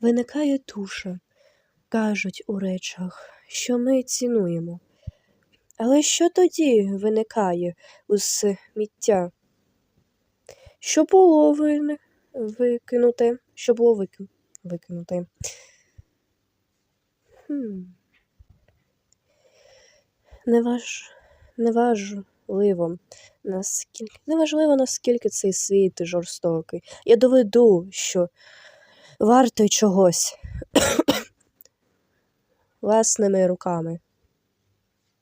Виникає туша, кажуть у речах, що ми цінуємо. Але що тоді виникає у сміття? Що було викинуте? Що було вики- викинуте? Хм. Неваж... Неважливо, наскільки... Неважливо, наскільки цей світ жорстокий. Я доведу, що вартий чогось власними руками.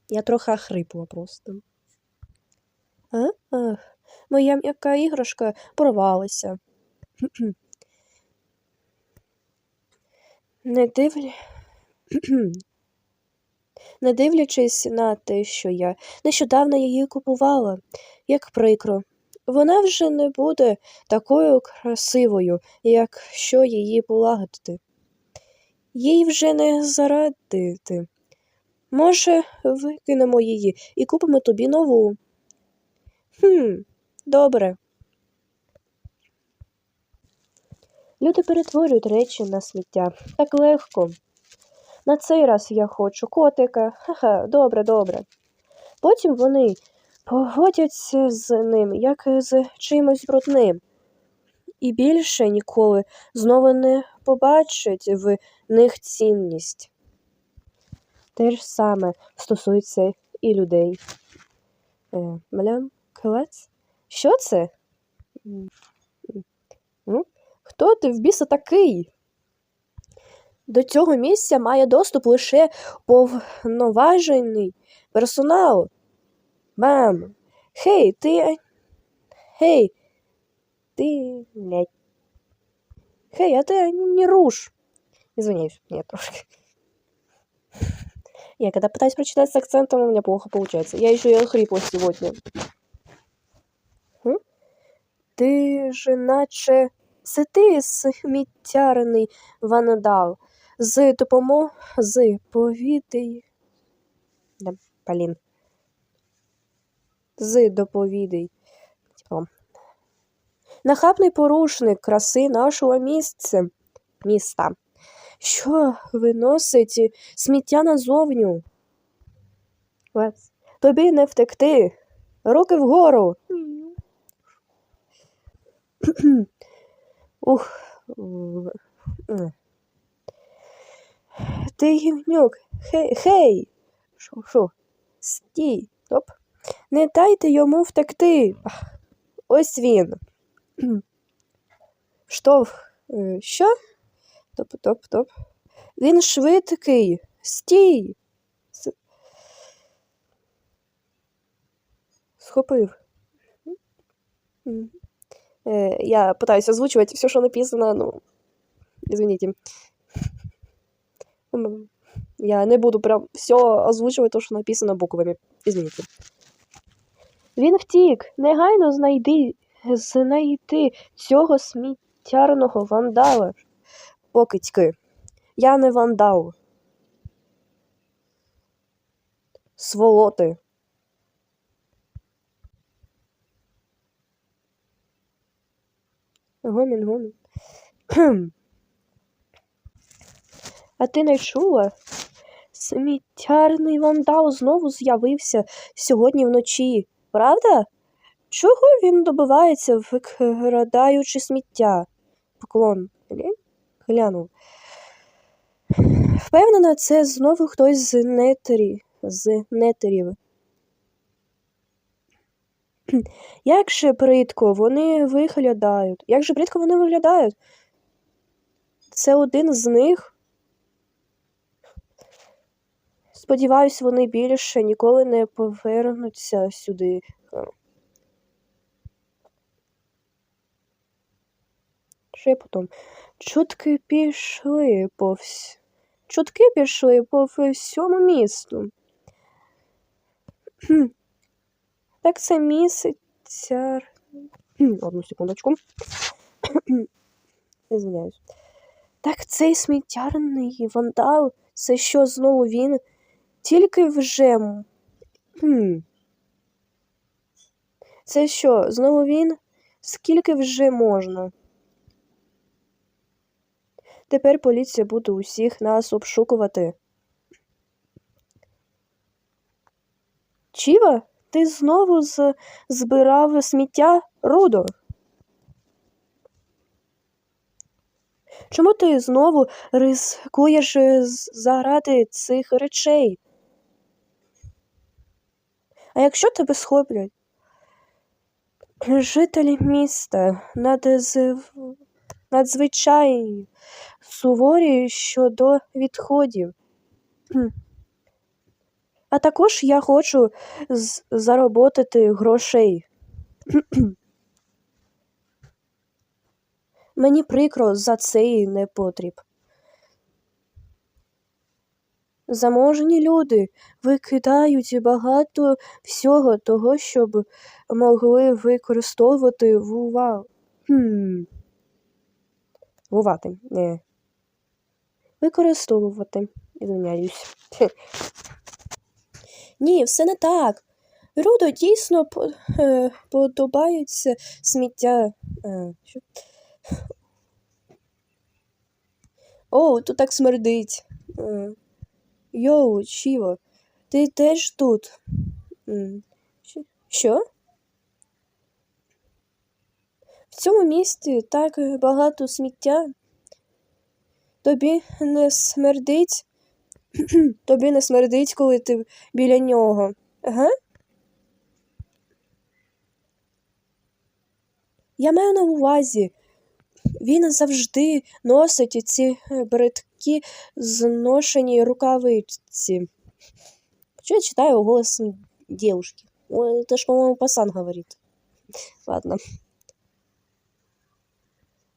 Я трохи хрипла просто. А? Ах, моя м'яка іграшка порвалася. Не дивлю. Не дивлячись на те, що я нещодавно її купувала, як прикро, вона вже не буде такою красивою, якщо її полагодити. Їй вже не зарадити. Може, викинемо її і купимо тобі нову. Хм, добре. Люди перетворюють речі на сміття так легко. На цей раз я хочу котика. Ха-ха, добре, добре. Потім вони поводяться з ним, як з чимось брудним, і більше ніколи знову не побачать в них цінність. Те ж саме стосується і людей. Е, Блям, клац? Що це? М, Хто ти в біса такий? До цього місця має доступ лише повноважений персонал. Бам! Хей, ти. Хей, ти. блядь. Хей, а ты не руш. Извиняюсь, нет, трошки. Я когда пытаюсь прочитать с акцентом, у меня плохо получается. Я еще и охрипла сегодня. М? Ти ж наче це ти сміттярний вандал з допомо... з повідей. Да, блін. З доповідей. Типу. Нахабний порушник краси нашого місця. Міста. Що виносить сміття назовню? Тобі не втекти. Руки вгору. Ух. Ти гівнюк. Хей, хей. Шо, шо? Стій. Топ. Не дайте йому втекти. Ось він. Штовх. Е, Що? Топ, топ, топ. Він швидкий. Стій. Схопив. Э, я пытаюсь озвучивать все, что написано, ну, извините. Я не буду прям все озвучивать то, що написано буквами. Извините. Він втік. Негайно знайди, знайти цього сміттярного вандала. Покидьки. Я не вандал. Сволоти. Гомін, гомін. А ти не чула? Сміттярний вандал знову з'явився сьогодні вночі, правда? Чого він добивається, викрадаючи сміття? Поклон. Глянув. Впевнена, це знову хтось з нетері, з нетерів. Як же бридко вони виглядають? Як же бридко вони виглядають? Це один з них. Сподіваюсь, вони більше ніколи не повернуться сюди. Шепотом. Чутки пішли по всь... Чутки пішли по всьому місту. Так це місяця. Одну секундочку. Извиняюсь. Так цей сміттярний вандал, це що знову він? Тільки вже. Хм. Це що, знову він? Скільки вже можна? Тепер поліція буде усіх нас обшукувати. Чіва, ти знову з... збирав сміття Рудо? Чому ти знову ризикуєш е, заради цих речей? А якщо тебе схоплять? Жителі міста надзив... надзвичайні суворі щодо відходів. А також я хочу з- зароботати грошей. Мені прикро за цей непотріб. Заможні люди викидають багато всього того, щоб могли використовувати в увагу. Хм. Вувати. Не. Використовувати. Ізвиняюсь. Ні, все не так. Рудо дійсно е, подобається сміття. Е, що? О, тут так смердить. Йоу, Чіво, ти теж тут? Що? В цьому місті так багато сміття. Тобі не смердить? Тобі не смердить, коли ти біля нього. Ага? Я маю на увазі. Він завжди носить ці е, бридкі зношені рукавиці. Что я читаю голосом девушки? Ой, ж, по-моему, пасан говорит. Ладно.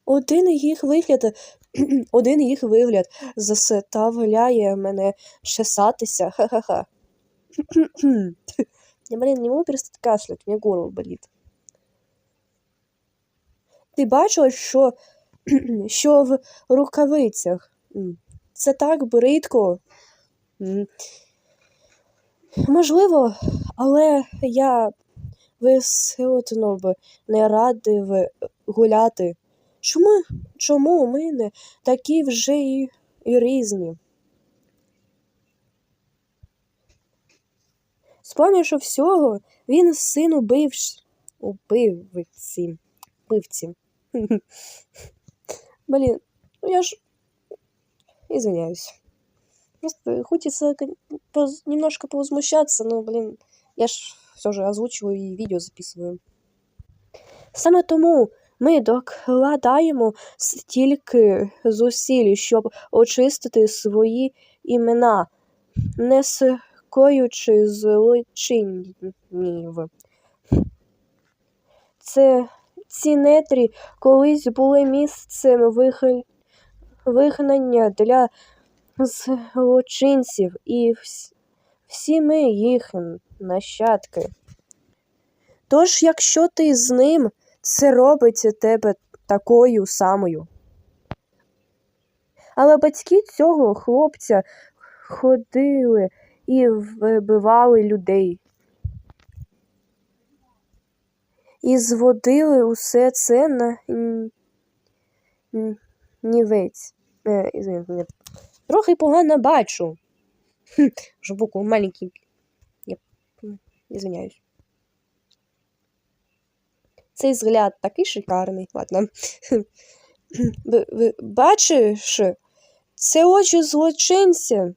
Один їх вигляд, один їх вигляд заставляє мене чесатися. Ха-ха-ха. Я, блин, не могу перестать кашлять, у меня горло болит. Ти бачила, що, що в рукавицях? Це так бридко. Можливо, але я все одно б не радив гуляти. Чому, чому ми не такі вже і, і різні? З-поміж всього, він син убивш... убивці. Убивці. Блин, ну я ж... Извиняюсь. Просто хочется немножко повозмущаться, но, блин, я ж все же озвучиваю і відео записую. Саме тому ми докладаємо стільки зусиль, щоб очистити свої імена, не скоюючи злочинів. Це ці нетрі колись були місцем вигнання для злочинців, і всі ми їх нащадки. Тож, якщо ти з ним, це робить тебе такою самою. Але батьки цього хлопця ходили і вбивали людей. І зводили усе це на нівець. Е, извините, трохи погано бачу. Вже букву маленький. Я извиняюсь. Цей взгляд такий шикарний. Ладно. Бачиш? Це очі злочинця.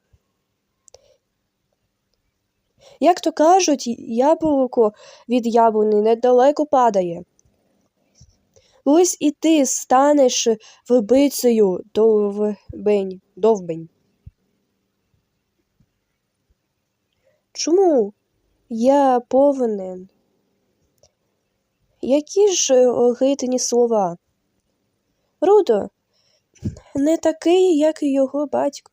Як то кажуть, яблуко від яблуни недалеко падає. Ось і ти станеш вбивцею довбень. довбень. Чому я повинен? Які ж огидні слова? Рудо не такий, як його батько.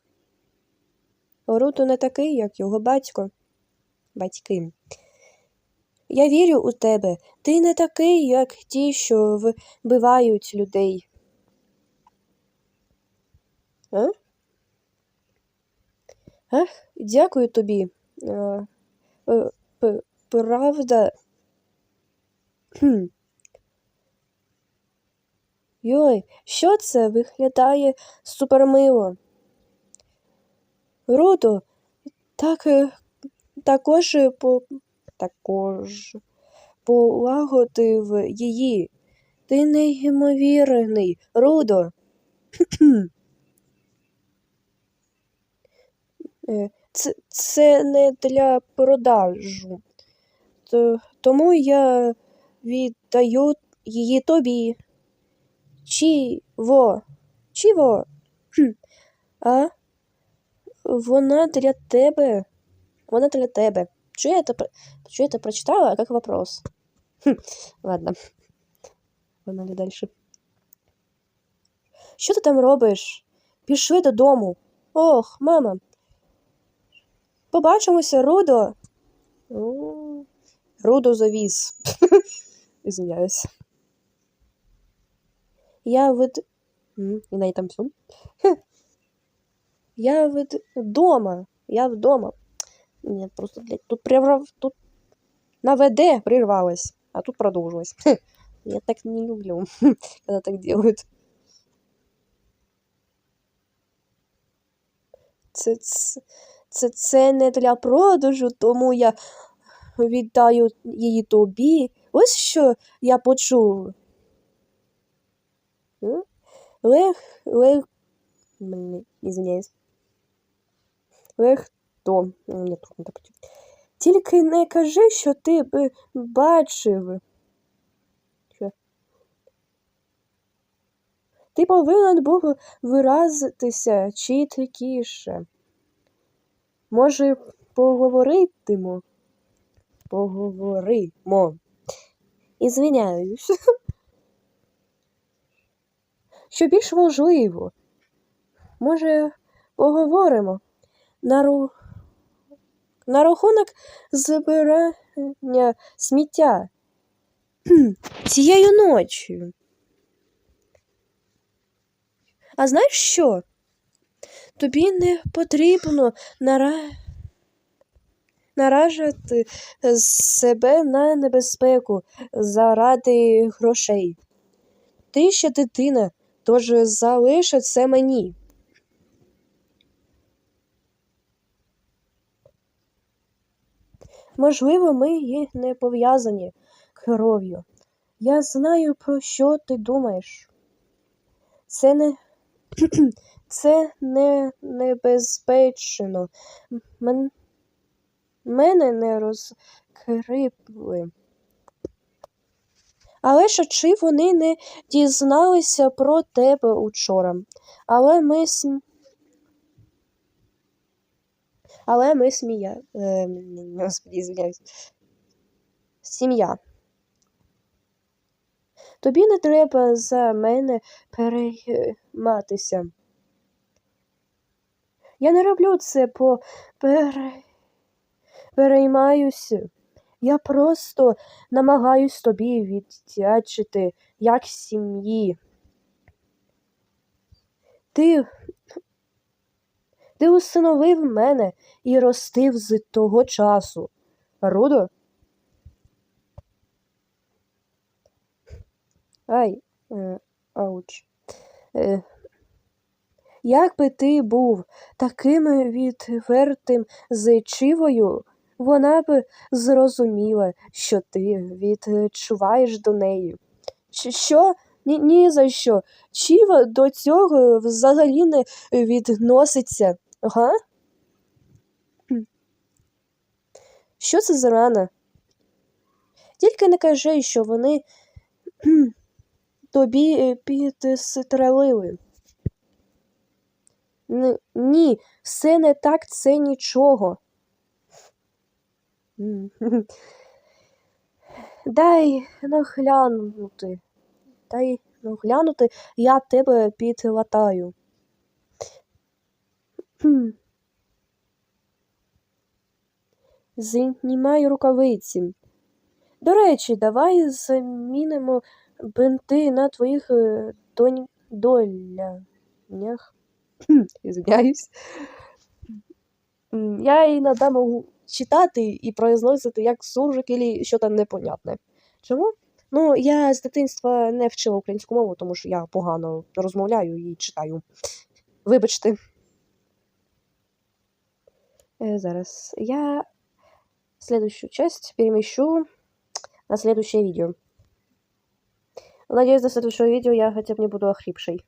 Рудо не такий, як його батько. Батьки. Я вірю у тебе. Ти не такий, як ті, що вбивають людей. А? Ех, дякую тобі. Е, е, п- Правда. Йой, що це виглядає супермило? Рудо, так е, також е, по також полагодив її. Ти неймовірний, Рудо. Е, Це, це не для продажу. То, тому я віддаю її тобі. Чіво? Чіво? А? Вона для тебе. Вона для тебе. Что я это, что я это прочитала, а как вопрос? Хм, ладно. Погнали дальше. Що ти там робиш? Пішли додому. Ох, мама. Побачимося, Рудо. О, Рудо завіз. Извиняюсь. Я від... І на там все. Я від... дома. Я вдома. Нет, просто, блядь, тут прервав... Тут на ВД прервалось, а тут продолжилось. Я так не люблю, когда так делают. Це, це, це, не для продажу, тому я віддаю її тобі. Ось що я почув. М? Лег, лег, блин, извиняюсь. Легто. Мені тут не. Тільки не кажи, що ти б бачив. Що? Ти повинен був виразитися чіткіше. Може, поговоритимо? Поговоримо. І звиняюсь. Що більш важливо? Може, поговоримо? На, ру... на рахунок забирання сміття цією ночі. А знаєш що? Тобі не потрібно нара... наражати себе на небезпеку заради грошей. Ти ще дитина, тож залиши це мені. Можливо, ми і не пов'язані кров'ю. Я знаю, про що ти думаєш. Це не це не небезпечно. Мен... Мене не розкрипли. Але ж чи вони не дізналися про тебе учора. Але ми Але ми смія. Е, господи, звиняюсь. Сім'я. Тобі не треба за мене перейматися. Я не роблю це по пере... переймаюся. Я просто намагаюсь тобі віддячити як сім'ї. Ти ти усиновив мене і ростив з того часу. Рудо? Ай, е, ауч. Е, як би ти був таким відвертим з Чивою, вона б зрозуміла, що ти відчуваєш до неї. Що? Ні, ні за що. Чіва до цього взагалі не відноситься. Ага? Що це за рана? Тільки не кажи, що вони тобі е, підстрелили. Ні, все не так, це нічого. Дай ну глянути. Дай ну глянути, я тебе підлатаю. Знімай рукавиці. До речі, давай замінимо бинти на твоїх е, донь... долянях. М, Я іноді можу читати і произносити як суржик или що-то непонятне. Чому? Ну, я з дитинства не вчила українську мову, тому що я погано розмовляю і читаю. Вибачте. Э, Зараз я следующую часть перемещу на следующее видео. Надеюсь, до следующего видео я хотя бы не буду охрипшей.